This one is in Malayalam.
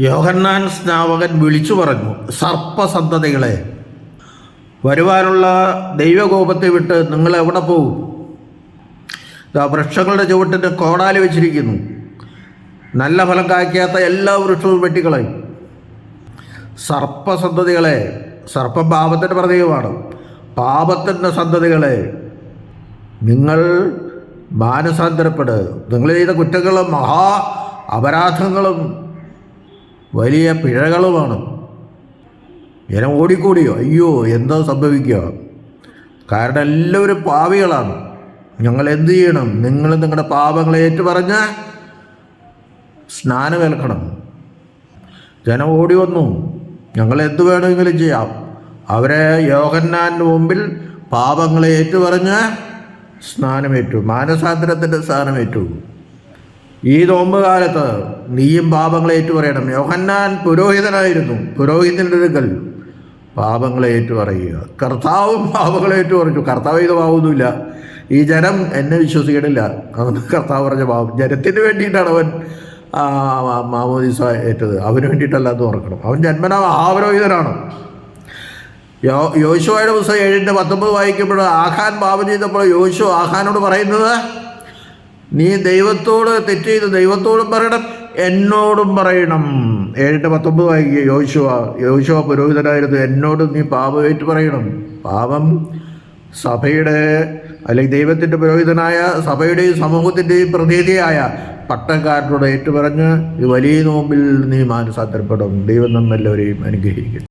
യോഹന്നാൻ സ്നാവകൻ വിളിച്ചു പറഞ്ഞു സർപ്പസന്തതികളെ വരുവാനുള്ള ദൈവകോപത്തെ വിട്ട് നിങ്ങൾ എവിടെ പോകും വൃക്ഷങ്ങളുടെ ചുവട്ടിന്റെ കോടാലി വെച്ചിരിക്കുന്നു. നല്ല ഫലം കായ്ക്കാത്ത എല്ലാ വൃക്ഷവും വെട്ടിക്കളയും. സർപ്പസന്തതികളെ സർപ്പം പാപത്തിന്റെ പ്രതീകമാണ്. പാപത്തിന്റെ സന്തതികളെ നിങ്ങൾ മാനസാന്തരപ്പെട്. നിങ്ങൾ ചെയ്ത കുറ്റങ്ങളും മഹാ അപരാധങ്ങളും വലിയ പിഴകളുമാണ്. ജനം ഓടിക്കൂടിയോ അയ്യോ എന്താ സംഭവിക്കുക? കാരണം എല്ലാവരും പാവികളാണ്. ഞങ്ങൾ എന്തു ചെയ്യണം? നിങ്ങൾ നിങ്ങളുടെ പാപങ്ങളെ ഏറ്റുപറഞ്ഞ് സ്നാനമേൽക്കണം ജനം ഓടി വന്നു. ഞങ്ങൾ എന്ത് വേണമെങ്കിലും ചെയ്യാം. അവരെ യോഹന്നാന്റെ മുമ്പിൽ പാപങ്ങളെ ഏറ്റുപറഞ്ഞ് സ്നാനമേറ്റു. മാനസാന്തരത്തിന്റെ സ്ഥാനമേറ്റു ഈ നോമ്പ് കാലത്ത് നീയും പാപങ്ങളെ ഏറ്റുപറയണം. യോഹന്നാൻ പുരോഹിതനായിരുന്നു. പുരോഹിതന്റെ അടുക്കൽ പാപങ്ങളെ ഏറ്റുപറയുക. കർത്താവും പാപങ്ങളെ ഏറ്റുപറഞ്ഞു. കർത്താവ് ഇത് പാവൊന്നുമില്ല ഈ ജനം എന്നെ വിശ്വസിക്കണില്ല. കർത്താവ് പറഞ്ഞ പാവം ജനത്തിന് വേണ്ടിയിട്ടാണ് അവൻ മാമോദീസ ഏറ്റത്. അവന് വേണ്ടിയിട്ടല്ല എന്ന് ഓർക്കണം. അവൻ ജന്മനാ മഹാപുരോഹിതനാണ്. യോ യോശുവയുടെ പുസ്തകം ഏഴിന്റെ പത്തൊമ്പത് വായിക്കുമ്പോൾ ആഹാൻ പാപം ചെയ്തപ്പോൾ യോശു ആഹാനോട് പറയുന്നത് നീ ദൈവത്തോട് തെറ്റ് ചെയ്ത് ദൈവത്തോടും പറയണം എന്നോടും പറയണം. ഏഴിന്റെ പത്തൊമ്പത് വായിക്കുക യോശുവ യോശുവ പുരോഹിതനായിരുന്നു എന്നോടും നീ പാപമേറ്റ് പറയണം. പാപം സഭയുടെ അല്ലെങ്കിൽ ദൈവത്തിന്റെ പുരോഹിതനായ സഭയുടെയും സമൂഹത്തിന്റെയും പ്രതിനിധിയായ പട്ടക്കാരനോട് ഏറ്റുപറഞ്ഞ് ഈ വലിയ നോമ്പിൽ നീ മാനസാന്തരപ്പെടും. ദൈവം നമ്മെല്ലാവരെയും അനുഗ്രഹിക്കും.